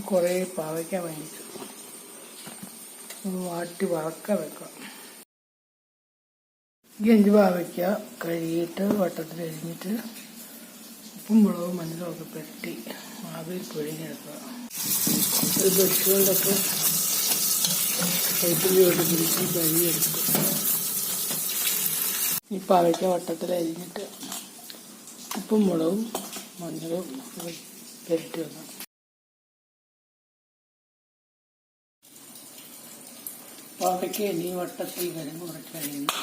കുറേ പാവയ്ക്കാൻ വേണ്ടിയിട്ട് ഒന്ന് വാട്ടി വറക്കാൻ വെക്കാം. ഈ അഞ്ച് പാവയ്ക്ക കഴുകിയിട്ട് വട്ടത്തിൽ എരിഞ്ഞിട്ട് ഉപ്പും മുളകും മഞ്ഞളും ഒക്കെ പെരട്ടി ആവിയിൽ പിഴിഞ്ഞെടുക്കുക ഒരു ബ്രഷ് കൊണ്ടൊക്കെ കൈപ്പിള്ളിയോട്ട് പിടിച്ച് കഴുകിയെടുക്കും. ഈ പാവയ്ക്ക വട്ടത്തിൽ അരിഞ്ഞിട്ട് ഉപ്പും മുളകും മഞ്ഞളും പെരട്ടി വെക്കണം പാവയ്ക്ക് ഇനി വട്ടത്തിൽ കരിമ്പ് കുറച്ച് കഴിയുന്നു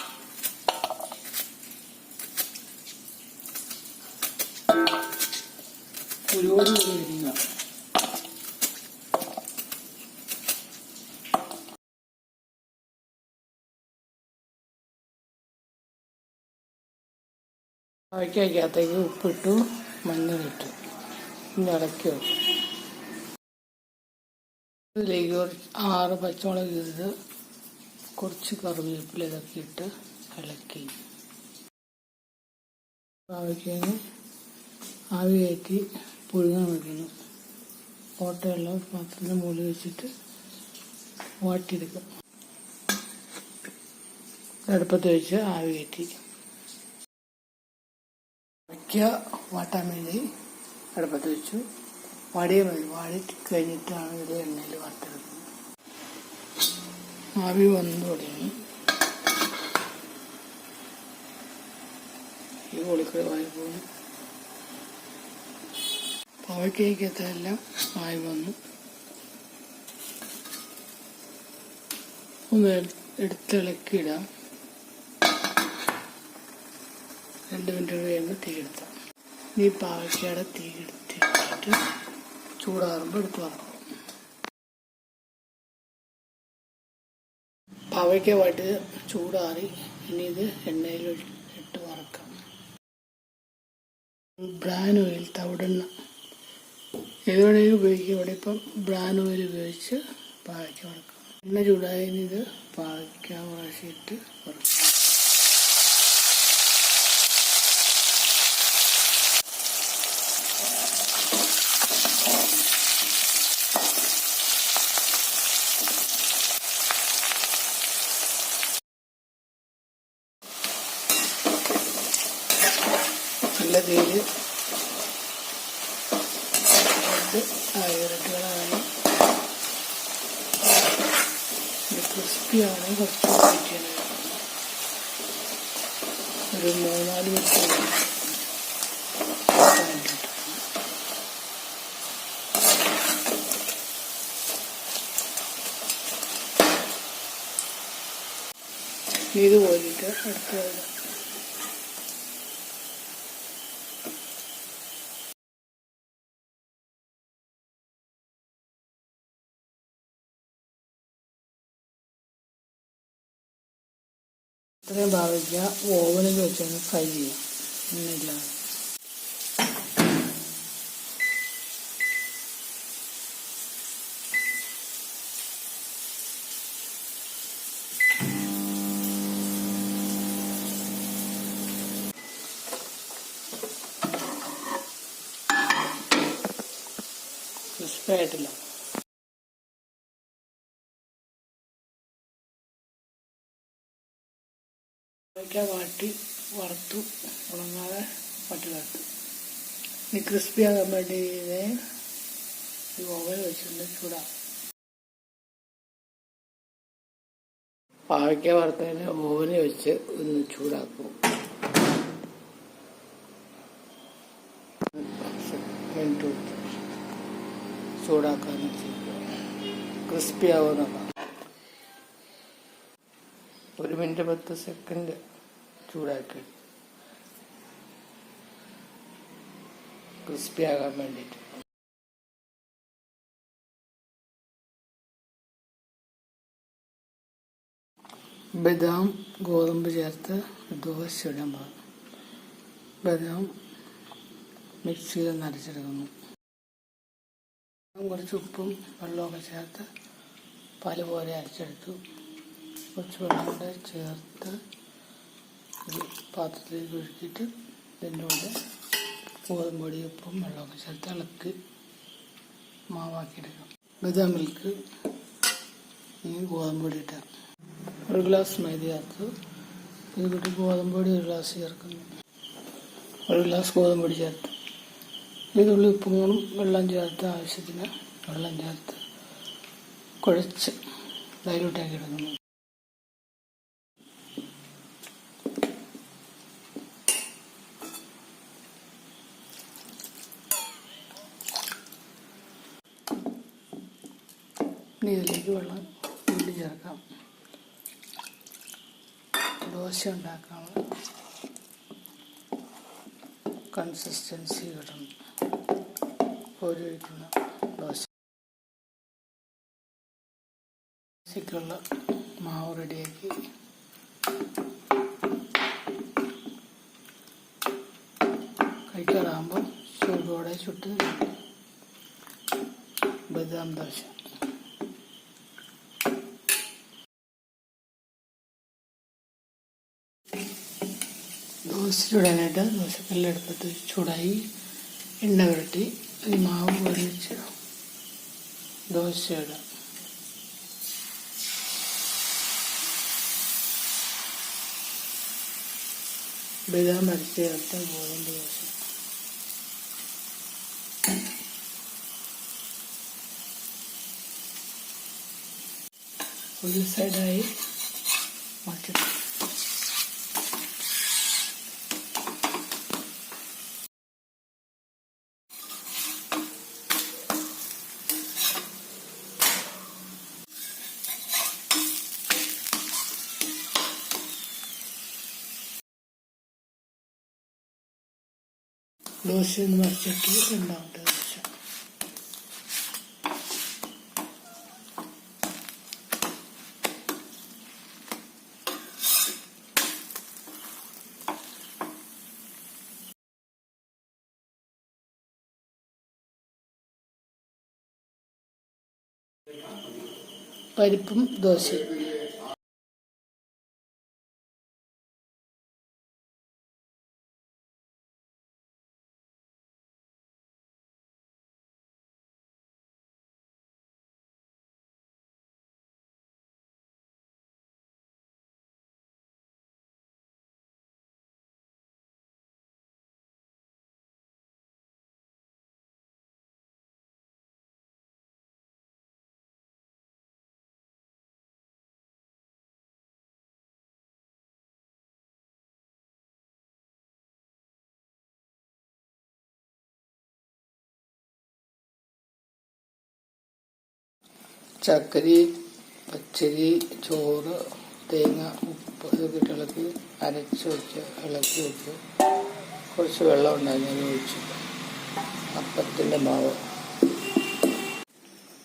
കുരുവോട് കൂടി അരിയുക പാവയ്ക്കകത്തേക്ക് ഉപ്പിട്ടു മഞ്ഞളിട്ടു ഇനി ഇളക്കി വെക്കും. ഇതിലേക്ക് ആറ് പച്ചമുളക് ചെയ്ത് കുറച്ച് കറിവേപ്പില ഇതൊക്കെ ഇട്ട് ഇളക്കി പാവയ്ക്കാന് ആവി കയറ്റി പുഴുങ്ങാൻ വെക്കുന്നു. ഓട്ടയുള്ള പാത്രത്തിന് മുകളിൽ വെച്ചിട്ട് വാട്ടിയെടുക്കും അടുപ്പത്ത് വെച്ച് ആവി കയറ്റി. വയ്ക്കുക. വാട്ടാൻ വേണ്ടി അടുപ്പത്ത് വെച്ചു. വാടിയ മതി വാടി കഴിഞ്ഞിട്ടാണ് ഇത് എണ്ണയിൽ വറുത്തെടുക്കുന്നത് ആവി വന്നു തുടങ്ങി. ഈ പൊളിക്കട വായി പോകും പാവയ്ക്കകത്തെല്ലാം ആയി വന്നു. ഒന്ന് എടുത്തിളക്കിയിടാം രണ്ട് മിനിറ്റ് കഴിയുമ്പോൾ തീ എടുത്താം ഈ പാവയ്ക്കയുടെ തീ എടുത്തിട്ട് ചൂടാറുമ്പോൾ എടുത്ത് വറക്കും. പാവയ്ക്ക വാട്ടി ചൂടാറി ഇനി ഇത് എണ്ണയിൽ ഇട്ട് വറക്കാം. ബ്രാൻ ഓയിൽ തവിടെണ്ണ. ഏത് വേണമെങ്കിലും ഉപയോഗിക്കാം ഇവിടെ ഇപ്പം ബ്രാൻ ഓയിൽ ഉപയോഗിച്ച് പാവയ്ക്ക വറക്കാം. എണ്ണ ചൂടായതിന് ഇത് പാവയ്ക്ക വാശിയിട്ട് വറക്കാം. ഇത് ക്രിസ്പിയാണ് കുറച്ച് വെയിറ്റ് ഒരു മൂന്നാൽ മിനിറ്റ് ഇത് കോരിയിട്ട് അടുത്ത ഇത്രയും ഭാവിക്കുക ഓവനിൽ വെച്ചാണ് ഫ്രൈ ചെയ്യുക ഒന്നുമില്ല. ക്രിസ്പി പാവയ്ക്ക വാട്ടി വറുത്തു ഉണങ്ങാതെ വാട്ടി വറുത്തു ഇനി ക്രിസ്പി ആകാൻ വേണ്ടി ഈ ഓവൻ വെച്ചിട്ടുണ്ട് ചൂടാക്കും പാവയ്ക്ക വറുത്തതിന് ഓവനിൽ വെച്ച് ഒന്ന് ചൂടാക്കും. ചൂടാക്കാൻ ക്രിസ്പി ആവുന്നതാണ് ഒരു മിനിറ്റ് പത്ത് സെക്കൻഡ് ചൂടാക്കി. ക്രിസ്പി ആകാൻ വേണ്ടിയിട്ട്. ബദാം ഗോതമ്പ് ചേർത്ത് ദോശ ബദാം മിക്സിയിൽ നരച്ചെടുക്കുന്നു കുറച്ച് ഉപ്പും വെള്ളമൊക്കെ ചേർത്ത് പാൽ പോലെ അരച്ചെടുത്തു. കുറച്ച് വെള്ളം കൂടെ ചേർത്ത് ഒരു പാത്രത്തിലേക്ക് ഒഴുക്കിയിട്ട് ഇതിന്റെ കൂടെ ഗോതമ്പൊടി ഉപ്പും വെള്ളമൊക്കെ ചേർത്ത് ഇളക്കി മാവാക്കിയെടുക്കാം. ബദാം മിൽക്ക് ഈ ഗോതമ്പൊടി ഇട്ടാൽ ഒരു ഗ്ലാസ് മൈദ ചേർത്ത് ഇത് കൂട്ടി ഗോതമ്പ് പൊടി ഒരു ഗ്ലാസ് ചേർക്കുന്നു. ഒരു ഗ്ലാസ് ഗോതമ്പൊടി ചേർത്ത് ഇതുള്ളി ഉപ്പും വെള്ളം ചേർത്ത് ആവശ്യത്തിന് വെള്ളം ചേർത്ത് കുഴച്ച് ഡൈലൂട്ടാക്കി എടുക്കുന്നു ഇനി ഇതിലേക്ക് വെള്ളം ഉള്ളി ചേർക്കാം. ദോശ ഉണ്ടാക്കാനുള്ള കൺസിസ്റ്റൻസി കിട്ടണം. ഒരു ഒഴിക്കുന്ന ദോശ. ദോശയ്ക്കുള്ള മാവ് റെഡിയാക്കി. കഴിക്കാറാകുമ്പോൾ ചൂടോടെ ചുട്ട് ബദാം ദോശ. ദോശ ചൂടാനായിട്ട് ദോശക്കല്ലെടുപ്പത്ത് ചൂടായി എണ്ണ പുരട്ടി ഈ മാവ് പൊരിച്ച് ദോശ ഇടാം ബദാം അരച്ച് ചേർത്ത ഗോതമ്പ് ദോശ. ഒരു സൈഡായി മാറ്റിട്ടു ദോശ എന്ന് മറിച്ചിട്ട് രണ്ടാമത്തെ ദോശ പരിപ്പും ദോശയും ചക്കരി പച്ചരി ചോറ് തേങ്ങ ഉപ്പ് ഇതൊക്കെ ഇളക്കി അരച്ച് വെച്ച് ഇളക്കി വെച്ച് കുറച്ച് വെള്ളം ഉണ്ടായിരുന്നു ഒഴിച്ചു. അപ്പത്തിന്റെ മാവ്.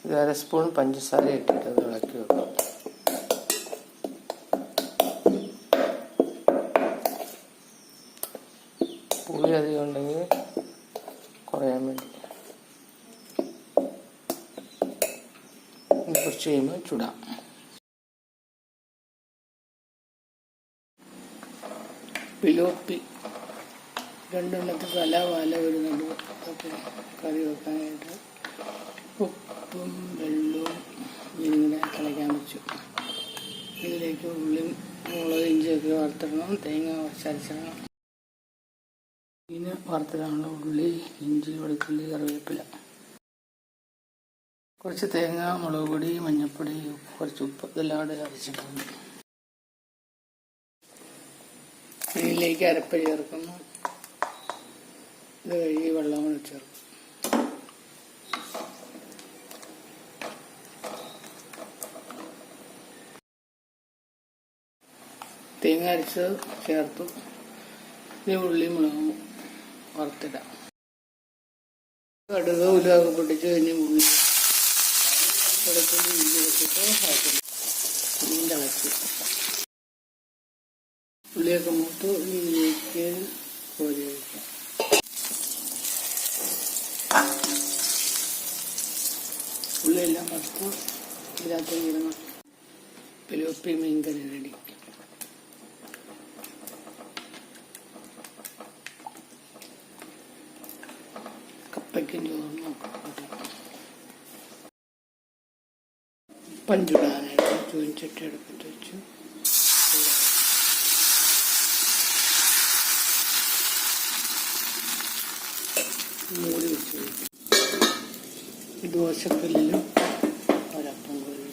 ഒരു അര സ്പൂൺ പഞ്ചസാര ഇട്ടിട്ട് ഇളക്കി വെക്കാം. കുറച്ച് കഴിയുമ്പോൾ ചുടാം. പിലോപ്പി രണ്ടെണ്ണത്തിൽ തല വല വരുന്നുണ്ട് ഒക്കെ കറി വെക്കാനായിട്ട് ഉപ്പും വെള്ളവും ഇങ്ങനെ കളയ്ക്കാൻ വെച്ചു. ഇതിലേക്ക് ഉള്ളിയും മുളക് ഇഞ്ചിയൊക്കെ വറുത്തിടണം. തേങ്ങ ചരച്ചിടണം ഇതിന് വറുത്തിടാനുള്ള ഉള്ളി ഇഞ്ചി വെളുത്തുള്ളി കറിവേപ്പില. കുറച്ച് തേങ്ങ മുളക് പൊടി മഞ്ഞൾപ്പൊടി കുറച്ച് ഉപ്പ് ഇതെല്ലാം കൂടെ അരച്ചിട്ടുണ്ട്. ഇതിലേക്ക് അരപ്പ് ചേർക്കുന്നു. ഇത് കഴുകി വെള്ളം കൂടി ചേർക്കും. തേങ്ങ അരച്ചത് ചേർത്തു. ഇനി ഉള്ളി മുളകും വറുത്തിടാം. കടുക് ഉലുവാക്കി പൊട്ടിച്ച് കഴിഞ്ഞ് ഉള്ളി വെളുത്തുള്ളി ഇഞ്ചി വെച്ചിട്ട് ആക്കുന്നു മീൻ തിളച്ചു. ഉള്ളിയൊക്കെ മൂത്ത് ഇതിലേക്ക് കോരി വയ്ക്കാം ഉള്ളിയെല്ലാം വറുത്ത് ഇതിനകത്തേക്ക് ഇടണം പിലോപ്പി മീൻ റെഡി കപ്പയ്ക്കും ചോറും ഒക്കെ പഞ്ചുടാനായിട്ട് ചൂഞ്ചട്ടി എടുത്തിട്ട് വെച്ചു മൂടി വെച്ച് ദോശക്കല്ലിലും ഒരപ്പം കോരി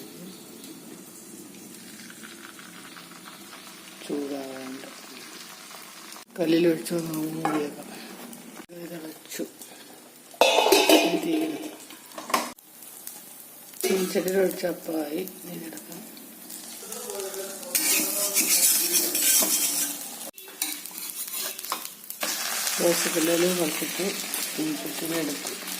ചൂടാകാണ്ട് കല്ലിൽ ഒഴിച്ചു മൂടിയേക്കാം ഇത് തിളച്ചു തീരുന്നു ചീനിച്ചട്ടിയിൽ ഒഴിച്ച അപ്പമായി ഇതിനെടുക്കാം ദോശക്കല്ലിൽ കുറച്ചിട്ട് ചീനിച്ചട്ടിയിലെടുക്കും